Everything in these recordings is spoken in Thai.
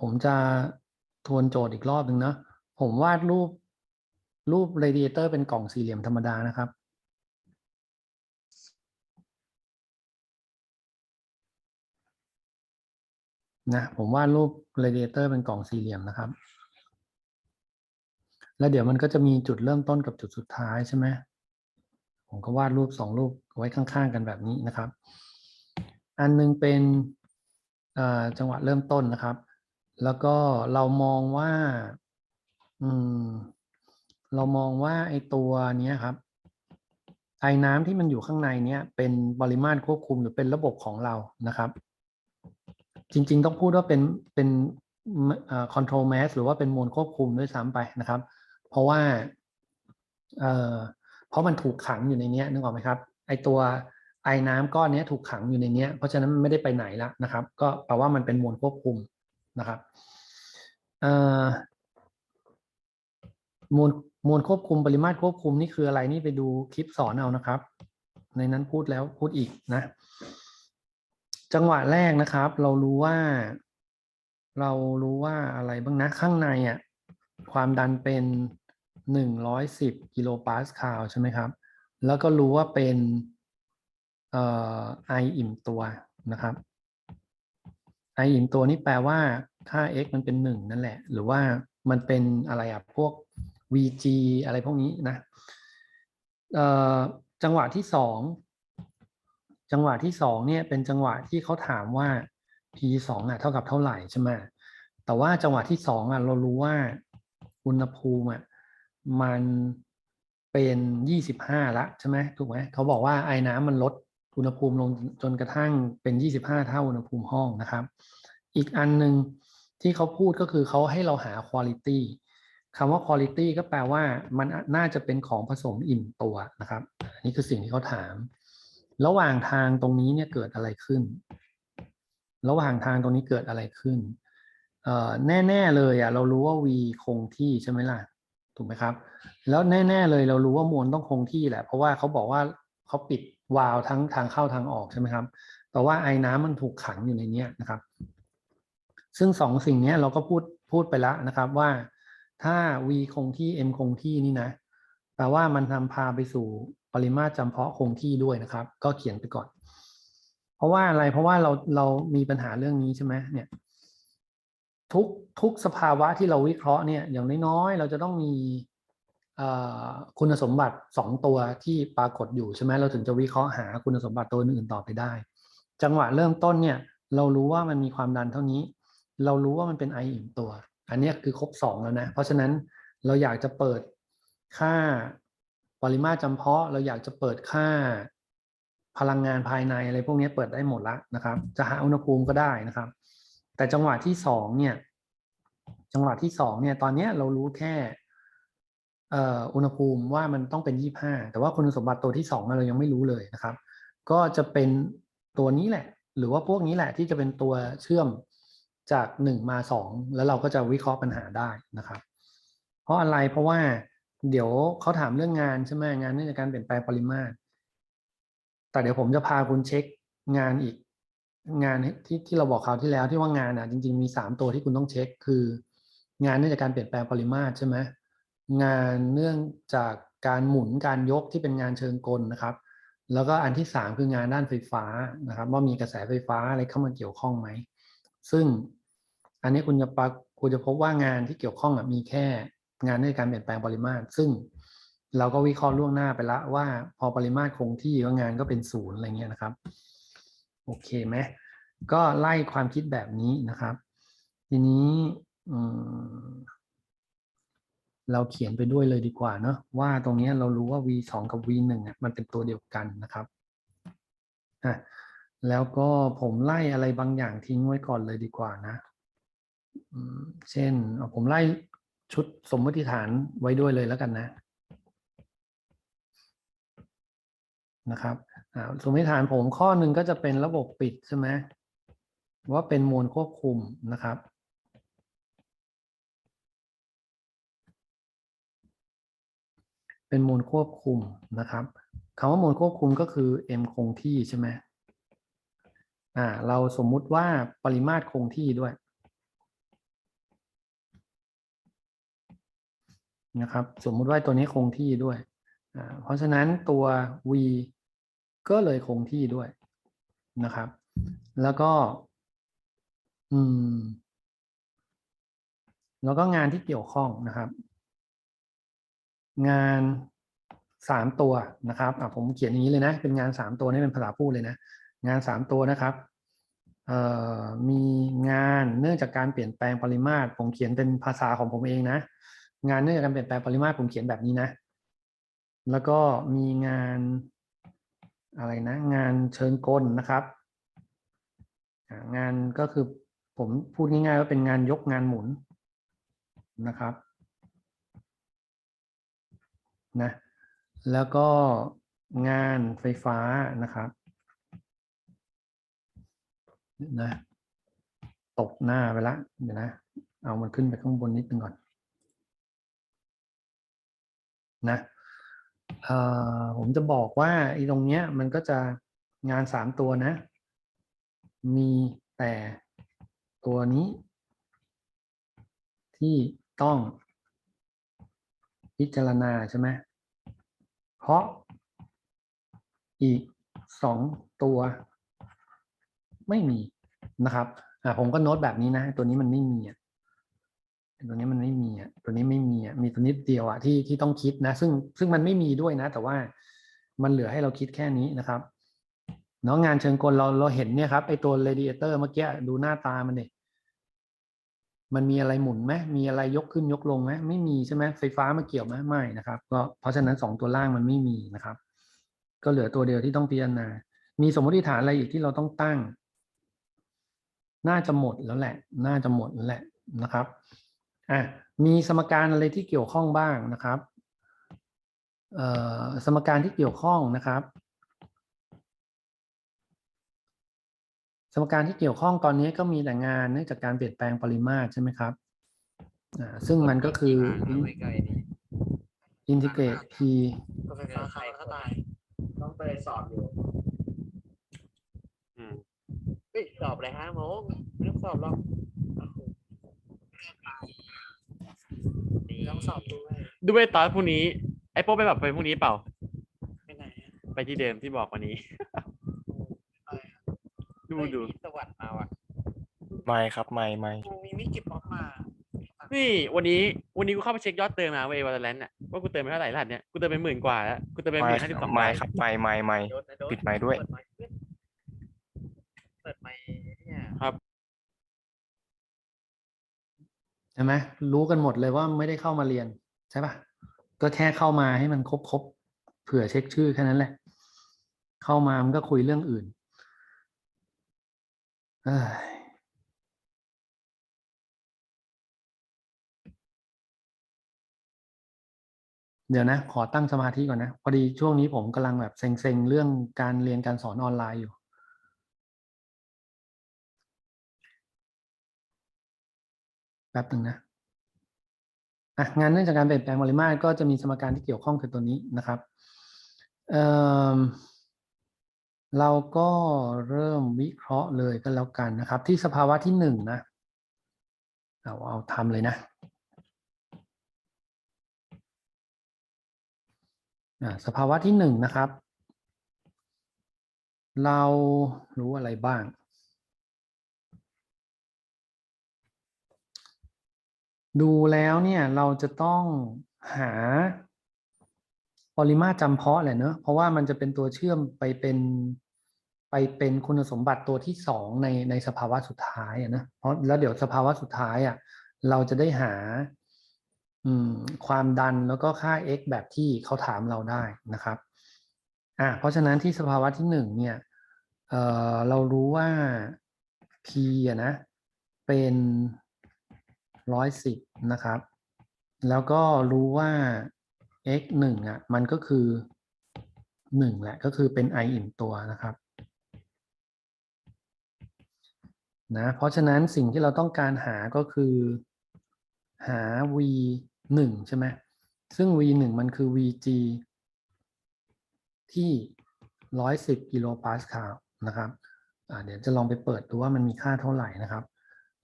ผมจะทวนโจทย์อีกรอบหนึ่งนะผมวาดรูปรูปเรดิเอเตอร์เป็นกล่องสี่เหลี่ยมธรรมดานะครับ นะผมวาดรูปเรดิเอเตอร์เป็นกล่องสี่เหลี่ยมนะครับ แล้วเดี๋ยวมันก็จะมีจุดเริ่มต้นกับจุดสุดท้ายใช่ไหมผมก็วาดรูปสองรูปไว้ข้างๆกันแบบนี้นะครับ อันหนึงเป็นจังหวะเริ่มต้นนะครับ แล้วก็เรามองว่า อืม เรามองว่าไอ้ตัวเนี้ยครับ ไอ้น้ำที่มันอยู่ข้างในเนี้ยเป็นปริมาตรควบคุมหรือเป็นระบบของเรานะครับ จริง ๆ ต้องพูดว่าเป็นเป็นเอ่อ control mass หรือว่าเป็นมวลควบคุมด้วยซ้ำไปนะครับ เพราะว่า เอ่อ เพราะมันถูกขังอยู่ในเนี้ยนึกออกไหมครับ ไอตัวไอน้ำก้อนเนี้ยถูกขังอยู่ในเนี้ยเพราะฉะนั้นมันไม่ได้ไปไหนแล้วนะครับ ก็แปลว่ามันเป็นมวลควบคุม นะครับมวลมวลควบคุมปริมาตรควบคุมนี่คืออะไรนี่ไปดูคลิปสอนเอานะครับ ในนั้นพูดแล้วพูดอีกนะ จังหวะแรกนะครับ เรารู้ว่า เรารู้ว่าอะไรบ้างนะข้างในอะความดันเป็นหนึ่งร้อยสิบกิโลปาสคาลใช่ไหมครับ แล้วก็รู้ว่าเป็นไออิ่มตัวนะครับ ไออิ่มตัวนี่แปลว่าค่า x มันเป็นหนึ่งนั่นแหละ หรือว่ามันเป็นอะไรอะพวก vg อะไรพวกนี้นะจังหวะที่สองจังหวะที่สองเนี่ยเป็นจังหวะที่เขาถามว่า p สองอะเท่ากับเท่าไหร่ใช่ไหมแต่ว่าจังหวะที่สองอะเรารู้ว่าอุณหภูมิอะมันเป็นยี่สิบห้าละใช่ไหมถูกไหมเขาบอกว่าไอ้น้ำมันลด อุณหภูมิลงจนกระทั่งเป็นยี่สิบห้าเท่าอุณหภูมิห้องนะครับ อีกอันหนึ่งที่เขาพูดก็คือเขาให้เราหา quality คำว่า quality ก็แปลว่ามันน่าจะเป็นของผสมอิ่มตัวนะครับนี่คือสิ่งที่เขาถาม ระหว่างทางตรงนี้เนี่ยเกิดอะไรขึ้น ระหว่างทางตรงนี้เกิดอะไรขึ้นแน่ๆเลยอะเรารู้ว่า v คงที่ใช่ไหมล่ะถูกไหมครับ แล้วแน่ ๆ เลยเรารู้ว่ามวลต้องคงที่แหละ เพราะว่าเขาบอกว่าเขาปิด วาล์วทั้งทางเข้าทางออกใช่ไหมครับ แต่ว่าไอ้น้ำมันถูกขังอยู่ในเนี้ยนะครับ ซึ่งสองสิ่งเนี้ยเราก็พูดพูดไปแล้วนะครับว่าถ้า v คงที่ m คงที่นี่นะแปลว่ามันทำพาไปสู่ปริมาตรจำเพาะคงที่ด้วยนะครับ ก็เขียนไปก่อน เพราะว่าอะไรเพราะว่าเราเรามีปัญหาเรื่องนี้ใช่ไหมเนี่ย ทุกทุกสภาวะที่เราวิเคราะห์เนี่ย อย่างน้อยๆเราจะต้องมี คุณสมบัติสองตัวที่ปรากฏอยู่ใช่ไหมเราถึงจะวิเคราะห์หาคุณสมบัติตัวอื่นต่อไปได้ จังหวะเริ่มต้นเนี่ยเรารู้ว่ามันมีความดันเท่านี้ เรารู้ว่ามันเป็นไออิ่มตัว อันนี้คือครบสองแล้วนะ เพราะฉะนั้นเราอยากจะเปิดค่าปริมาตรจำเพาะ เราอยากจะเปิดค่าพลังงานภายในอะไรพวกนี้เปิดได้หมดละนะครับ จะหาอุณหภูมิก็ได้นะครับ แต่จังหวะที่สองเนี่ยจังหวะที่สองเนี่ยตอนเนี้ยเรารู้แค่ อุณหภูมิว่ามันต้องเป็นยี่ห้าแต่ว่าคุณสมบัติตัวที่สองเรายังไม่รู้เลยนะครับ ก็จะเป็นตัวนี้แหละ หรือว่าพวกนี้แหละที่จะเป็นตัวเชื่อมจากหนึ่งมาสองแล้วเราก็จะวิเคราะห์ปัญหาได้นะครับ เพราะอะไรเพราะว่าเดี๋ยวเขาถามเรื่องงานใช่ไหมงานเนื่องจากการเปลี่ยนแปลงปริมาตร แต่เดี๋ยวผมจะพาคุณเช็คงานอีก งานที่ที่เราบอกคราวที่แล้วที่ว่างานอะจริง ๆ มีสามตัวที่คุณต้องเช็ค คืองานเนื่องจากการเปลี่ยนแปลงปริมาตรใช่ไหม งานเนื่องจากการหมุนการยกที่เป็นงานเชิงกลนะครับ แล้วก็อันที่สามคืองานด้านไฟฟ้านะครับ ว่ามีกระแสไฟฟ้าอะไรเข้ามาเกี่ยวข้องไหม ซึ่งอันนี้คุณจะปรากคุณจะพบว่างานที่เกี่ยวข้องอะมีแค่งานในการเปลี่ยนแปลงปริมาตร ซึ่งเราก็วิเคราะห์ล่วงหน้าไปละว่าพอปริมาตรคงที่ก็งานก็เป็นศูนย์อะไรเงี้ยนะครับโอเคไหมก็ไล่ความคิดแบบนี้นะครับ ทีนี้อืม เราเขียนไปด้วยเลยดีกว่าเนาะว่าตรงนี้เรารู้ว่า v สองกับ v หนึ่งอะมันเป็นตัวเดียวกันนะครับอะแล้วก็ผมไล่อะไรบางอย่างทิ้งไว้ก่อนเลยดีกว่านะเช่นเอาผมไล่ชุดสมมติฐานไว้ด้วยเลยแล้วกันนะนะครับสมมติฐานผมข้อหนึ่งก็จะเป็นระบบปิดใช่ไหมว่าเป็นมวลควบคุมนะครับ เป็นโมลควบคุมนะครับคำว่าโมลควบคุมก็คือ m คงที่ใช่ไหมอ่า เราสมมุติว่าปริมาตรคงที่ด้วยนะครับสมมุติว่าตัวนี้คงที่ด้วย เพราะฉะนั้นตัว v ก็เลยคงที่ด้วยนะครับ แล้วก็ อืม แล้วก็งานที่เกี่ยวข้องนะครับ งานสามตัวนะครับผมเขียนอย่างนี้เลยนะเป็นงานสามตัวนี่เป็นภาษาพูดเลยนะงานสามตัวนะครับมีงานเนื่องจากการเปลี่ยนแปลงปริมาตร ผมเขียนเป็นภาษาของผมเองนะ งานเนื่องจากการเปลี่ยนแปลงปริมาตรผมเขียนแบบนี้นะ แล้วก็มีงานอะไรนะ งานเชิงกลนะครับ งานก็คือผมพูดง่ายๆว่าเป็นงานยกงานหมุนนะครับ นะแล้วก็งานไฟฟ้านะครับนะตกหน้าไปละเดี๋ยวนะ เอามันขึ้นไปข้างบนนิดนึงก่อนนะเอ่อผมจะบอกว่าไอ้ตรงเนี้ยมันก็จะงานสามตัวนะ มีแต่ตัวนี้ ที่ต้อง พิจารณาใช่ไหมเพราะอีกสองตัว ไม่มีนะครับอ่าผมก็โน้ตแบบนี้นะ ตัวนี้มันไม่มีอะตัวนี้มันไม่มีอะตัวนี้ไม่มีอะมีตัวนิดเดียวอะที่ที่ต้องคิดนะ ซึ่งซึ่งมันไม่มีด้วยนะ แต่ว่ามันเหลือให้เราคิดแค่นี้นะครับเนาะงานเชิงกลเราเราเห็นเนี่ยครับไอตัวเรดิเอเตอร์เมื่อกี้ดูหน้าตามันดิ มันมีอะไรหมุนไหมมีอะไรยกขึ้นยกลงไหมไม่มีใช่ไหมไฟฟ้ามาเกี่ยวไหมไม่นะครับ ก็เพราะฉะนั้นสองตัวล่างมันไม่มีนะครับ ก็เหลือตัวเดียวที่ต้องพิจารณา มีสมมติฐานอะไรอีกที่เราต้องตั้ง น่าจะหมดแล้วแหละ น่าจะหมดแล้วแหละนะครับอะมีสมการอะไรที่เกี่ยวข้องบ้างนะครับเอ่อสมการที่เกี่ยวข้องนะครับ สมการที่เกี่ยวข้องตอนนี้ก็มีแต่งานเนื่องจากการเปลี่ยนแปลงปริมาตรใช่ไหมครับอ่าซึ่งมันก็คือไม่ไกลนี่ integrate p ก็ไฟฟ้าขาดก็ตาย ต้องไปสอบอยู่อืมเฮ้ยสอบอะไรห้าโมงไม่ต้องสอบหรอกนี่ต้องสอบด้วยดูไปตอนพรุ่งนี้ ไอ้โป๊ะไปแบบไปพรุ่งนี้เปล่า ไปไหนอะไปที่เดิมที่บอกวันนี้ไปอะ ดูเฮ้ยดูมีสวัสดิ์มาว่ะไม่ครับไม่ไม่กูมีมิกิป๊อปมานี่วันนี้วันนี้กูเข้าไปเช็คยอดเติมมาเว้ยวอลเลนน่ะว่ากูเติมไปเท่าไหร่รหัสเนี้ยกูเติมไปหมื่นกว่าแล้วกูเติมไปหไม่มื่นห้าสิบสองไม่ครับไม่ไม่ไม่ โดนนะโดนปิดไมค์ด้วย เปิดไมค์ด้วยเปิดไมค์เนี่ยครับใช่ไหมรู้กันหมดเลยว่าไม่ได้เข้ามาเรียน ใช่ปะก็แค่เข้ามาให้มันครบครบๆเผื่อเช็คชื่อแค่นั้นแหละ เข้ามามันก็คุยเรื่องอื่น เดี๋ยวนะ ขอตั้งสมาธิก่อนนะ พอดีช่วงนี้ผมกำลังแบบเซ็งๆ เรื่องการเรียนการสอนออนไลน์อยู่ แป๊บหนึ่งนะอะงานเนื่องจากการเปลี่ยนแปลงปริมาตรก็จะมีสมการที่เกี่ยวข้องคือตัวนี้นะครับ เอ่อ เราก็เริ่มวิเคราะห์เลยก็แล้วกันนะครับ ที่สภาวะที่หนึ่งนะ เอาเอาทำเลยนะอ่าสภาวะที่หนึ่งนะครับ เรารู้อะไรบ้าง ดูแล้วเนี่ยเราจะต้องหาปริมาตรจำเพาะแหละเนอะเพราะว่ามันจะเป็นตัวเชื่อมไปเป็น ไปเป็นคุณสมบัติตัวที่สองในในสภาวะสุดท้ายนะเพราะแล้วเดี๋ยวสภาวะสุดท้ายอะเราจะได้หาอืมความดันแล้วก็ค่า x แบบที่เขาถามเราได้นะครับอะเพราะฉะนั้นที่สภาวะที่หนึ่งเนี่ยเอ่อเรารู้ว่า p อะนะ เป็นร้อยสิบนะครับ แล้วก็รู้ว่า x หนึ่งอะ มันก็คือหนึ่งแหละก็คือเป็น i อิ่มตัวนะครับ นะเพราะฉะนั้นสิ่งที่เราต้องการหาก็คือหา v หนึ่งใช่ไหมซึ่ง v หนึ่งมันคือ vg ที่ร้อยสิบกิโลปาสคาลนะครับเดี๋ยวจะลองไปเปิดดูว่ามันมีค่าเท่าไหร่นะครับ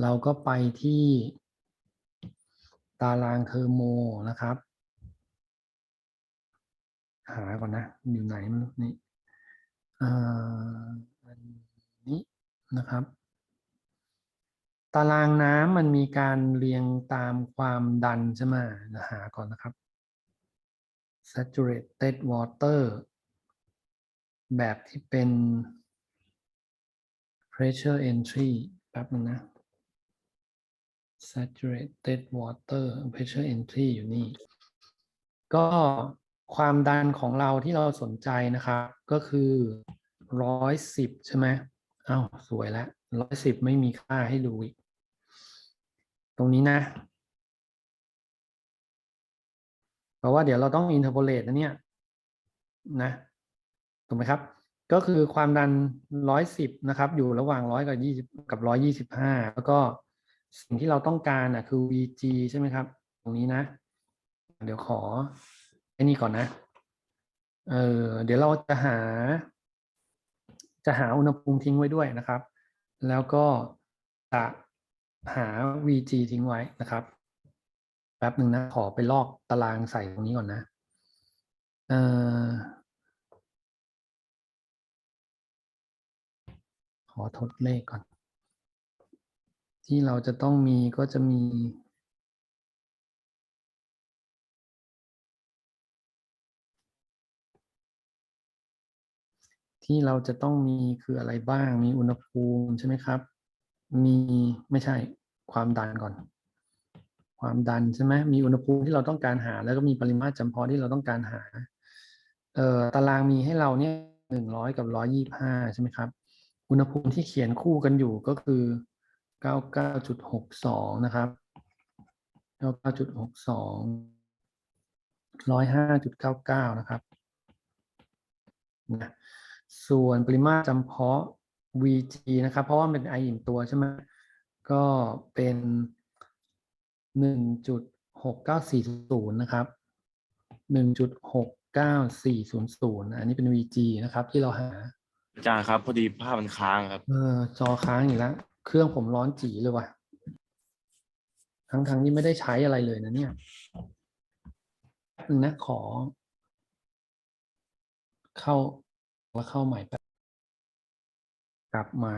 เราก็ไปที่ตารางเทอร์โมนะครับ หาก่อนนะ อยู่ไหนมันนี่อ่าอันนี้นะครับ ตารางน้ำมันมีการเรียงตามความดันใช่ไหมเดี๋ยวหาก่อนนะครับ saturated water แบบที่เป็น pressure entry แป๊บนึงนะ saturated water pressure entry อยู่นี่ ก็ความดันของเราที่เราสนใจนะครับ ก็คือร้อยสิบใช่ไหมอ้าวสวยแล้วร้อยสิบไม่มีค่าให้ดูอีก ตรงนี้นะ เพราะว่าเดี๋ยวเราต้อง interpolate นะเนี่ยนะถูกไหมครับ ก็คือความดันร้อยสิบนะครับ อยู่ระหว่างร้อยกับยี่สิบกับร้อยยี่สิบห้าแล้วก็สิ่งที่เราต้องการอะคือ VG ใช่ไหมครับ ตรงนี้นะ เดี๋ยวขอไอ้นี่ก่อนนะ เออเดี๋ยวเราจะหา จะหาอุณหภูมิทิ้งไว้ด้วยนะครับ แล้วก็จะ หา VG ทิ้งไว้นะครับแป๊บหนึ่งนะขอไปลอกตารางใส่ตรงนี้ก่อนนะเออขอทดเลขก่อน ที่เราจะต้องมีก็จะมีที่เราจะต้องมีคืออะไรบ้าง มีอุณหภูมิใช่ไหมครับ มีไม่ใช่ความดันก่อน ความดันใช่ไหมมีอุณหภูมิที่เราต้องการหา แล้วก็มีปริมาตรจำเพาะที่เราต้องการหาเอ่อตารางมีให้เราเนี่ยหนึ่งร้อยกับร้อยี่ห้าใช่ไหมครับ อุณหภูมิที่เขียนคู่กันอยู่ก็คือเก้าเก้าจุดหกสองนะครับเก้าเก้าจุดหกสองร้อยห้าจุดเก้าเก้านะครับนะส่วนปริมาตรจำเพาะ VG นะครับ เพราะว่ามันเป็นไออิ่มตัวใช่ไหมก็เป็นหนึ่งจุดหกเก้าสี่ศูนย์นะครับหนึ่งจุดหกเก้าสี่ศูนย์ศูนย์อันนี้เป็น VG นะครับ ที่เราหาอาจารย์ครับ พอดีภาพมันค้างครับ เออจอค้างอีกแล้ว เครื่องผมร้อนจีเลยว่ะ ทั้งทั้งๆที่ไม่ได้ใช้อะไรเลยนะเนี่ยแป๊บนึงนะขอ เข้าว่าเข้าใหม่แป๊บ กลับมา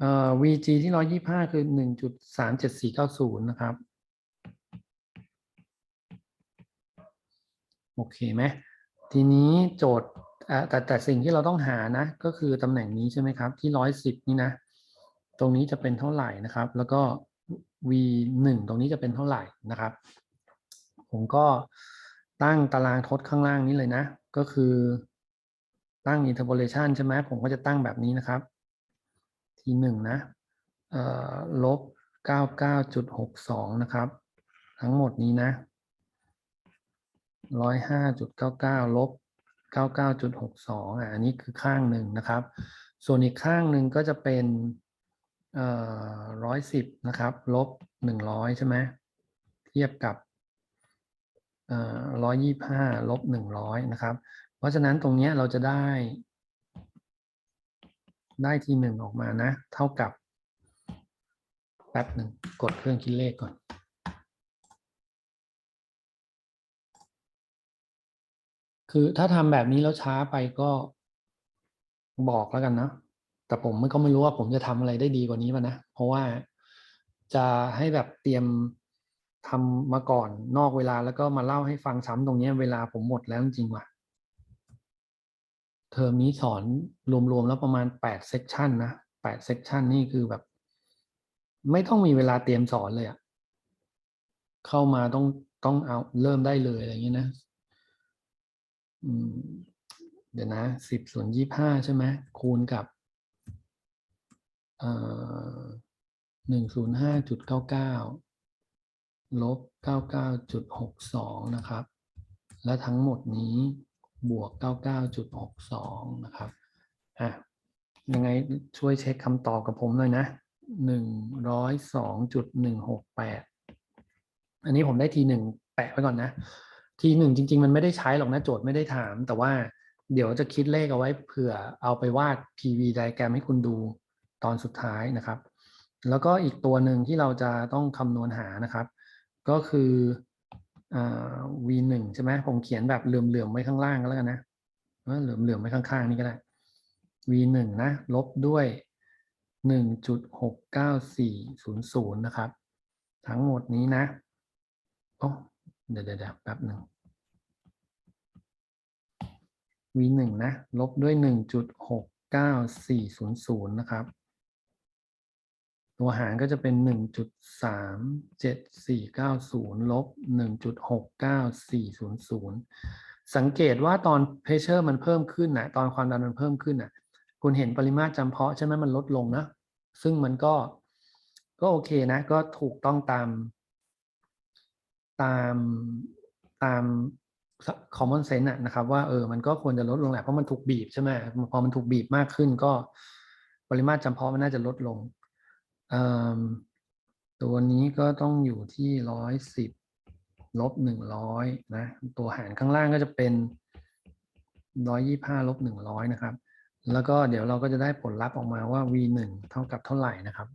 เอ่อ VG ที่ร้อยยี่ห้าคือหนึ่งจุดสามเจ็ดสี่เก้าศูนย์นะครับ โอเคไหมทีนี้โจทย์แต่แต่สิ่งที่เราต้องหานะ ก็คือตำแหน่งนี้ใช่ไหมครับ ที่ร้อยสิบนี่นะ ตรงนี้จะเป็นเท่าไหร่นะครับ แล้วก็ v หนึ่งตรงนี้จะเป็นเท่าไหร่นะครับ ผมก็ตั้งตารางทดข้างล่างนี้เลยนะ ก็คือ ตั้ง interpolation ใช่ไหมผมก็จะตั้งแบบนี้นะครับ ทีหนึ่งนะลบเก้าเก้าจุดหกสองนะครับ ทั้งหมดนี้นะร้อยห้าจุดเก้าเก้าลบเก้าเก้าจุดหกสองอะอันนี้คือข้างหนึ่งนะครับ ส่วนอีกข้างหนึ่งก็จะเป็นร้อยสิบนะครับ ลบหนึ่งร้อยใช่ไหมเทียบกับร้อยยี่ห้าลบหนึ่งร้อยนะครับ เพราะฉะนั้นตรงนี้เราจะได้ ได้ทีหนึ่งออกมานะ เท่ากับ แป๊บหนึ่งกดเครื่องคิดเลขก่อนคือถ้าทำแบบนี้แล้วช้าไปก็บอกแล้วกันนะ แต่ผมก็ไม่รู้ว่าผมจะทำอะไรได้ดีกว่านี้ป่ะนะ เพราะว่าจะให้แบบเตรียมทำมาก่อนนอกเวลาแล้วก็มาเล่าให้ฟังซ้ำตรงนี้เวลาผมหมดแล้วจริงว่ะ เทอมนี้สอนรวมๆแล้วประมาณแปดเซกชันนะแปดเซกชันนี่คือแบบ ไม่ต้องมีเวลาเตรียมสอนเลยอะเข้ามาต้องต้องเอาเริ่มได้เลยอะไรอย่างนี้นะเดี๋ยวนะสิบส่วนยี่ห้าใช่ไหมคูณกับหนึ่งศูนย์ห้าจุดเก้าเก้าลบเก้าเก้าจุดหกสองนะครับ และทั้งหมดนี้ บวกเก้าเก้าจุดหกสองนะครับ อะ ยังไงช่วยเช็คคำตอบกับผมหน่อยนะหนึ่งร้อยสองจุดหนึ่งหกแปดอันนี้ผมได้ทีหนึ่งแปะไว้ก่อนนะ ทีหนึ่งจริง ๆ มันไม่ได้ใช้หรอกนะ โจทย์ไม่ได้ถาม แต่ว่าเดี๋ยวจะคิดเลขเอาไว้เผื่อเอาไปวาด PV ไดแกรมให้คุณดูตอนสุดท้ายนะครับ แล้วก็อีกตัวหนึ่งที่เราจะต้องคำนวณหานะครับ ก็คือ อ่า v หนึ่งใช่ไหมผมเขียนแบบเหลื่อมๆไว้ข้างล่างก็แล้วกันนะเออเหลื่อมๆไว้ข้างๆนี่ก็ได้ v หนึ่งนะ ลบด้วยหนึ่งจุดหกเก้าสี่ศูนย์ศูนย์นะครับ ทั้งหมดนี้นะโอ้เดี๋ยวเดี๋ยวเดี๋ยวแป๊บหนึ่ง v หนึ่งนะ ลบด้วยหนึ่งจุดหกเก้าสี่ศูนย์ศูนย์นะครับ ตัวหารก็จะเป็นหนึ่งจุดสามเจ็ดสี่เก้าศูนย์ลบหนึ่งจุดหกเก้าสี่ศูนย์ศูนย์สังเกตว่าตอนเพรสเชอร์มันเพิ่มขึ้นนะตอนความดันมันเพิ่มขึ้นนะคุณเห็นปริมาตรจำเพาะใช่ไหมมันลดลงนะ ซึ่งมันก็ก็โอเคนะ ก็ถูกต้องตาม ตามตาม common sense อะนะครับ ว่าเออมันก็ควรจะลดลงแหละเพราะมันถูกบีบใช่ไหมพอมันถูกบีบมากขึ้นก็ปริมาตรจำเพาะมันน่าจะลดลง ตัวนี้ก็ต้องอยู่ที่ร้อยสิบลบหนึ่งร้อยนะ ตัวหารข้างล่างก็จะเป็นร้อยยี่ห้าลบหนึ่งร้อยนะครับ แล้วก็เดี๋ยวเราก็จะได้ผลลัพธ์ออกมาว่า v หนึ่งเท่ากับเท่าไหร่นะครับ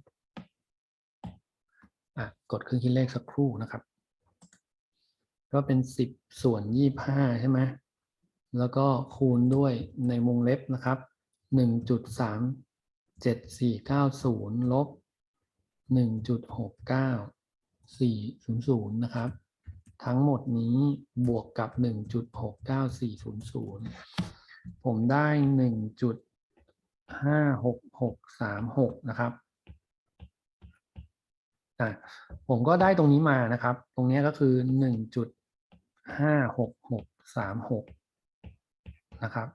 อะกดเครื่องคิดเลขสักครู่นะครับ ก็เป็นสิบส่วนยี่ห้าใช่ไหมแล้วก็คูณด้วยในวงเล็บนะครับหนึ่งจุดสามเจ็ดสี่เก้าศูนย์ลบ หนึ่งจุดหกเก้าสี่ศูนย์ศูนย์นะครับ ทั้งหมดนี้บวกกับหนึ่งจุดหกเก้าสี่ศูนย์ศูนย์ผมได้หนึ่งจุดห้าหกหกสามหกนะครับอะผมก็ได้ตรงนี้มานะครับ ตรงนี้ก็คือหนึ่งจุดห้าหกหกสามหกนะครับ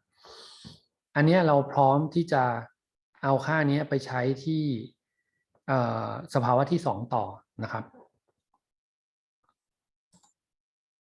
อันนี้เราพร้อมที่จะเอาค่านี้ไปใช้ที่ สภาวะที่สองต่อนะครับ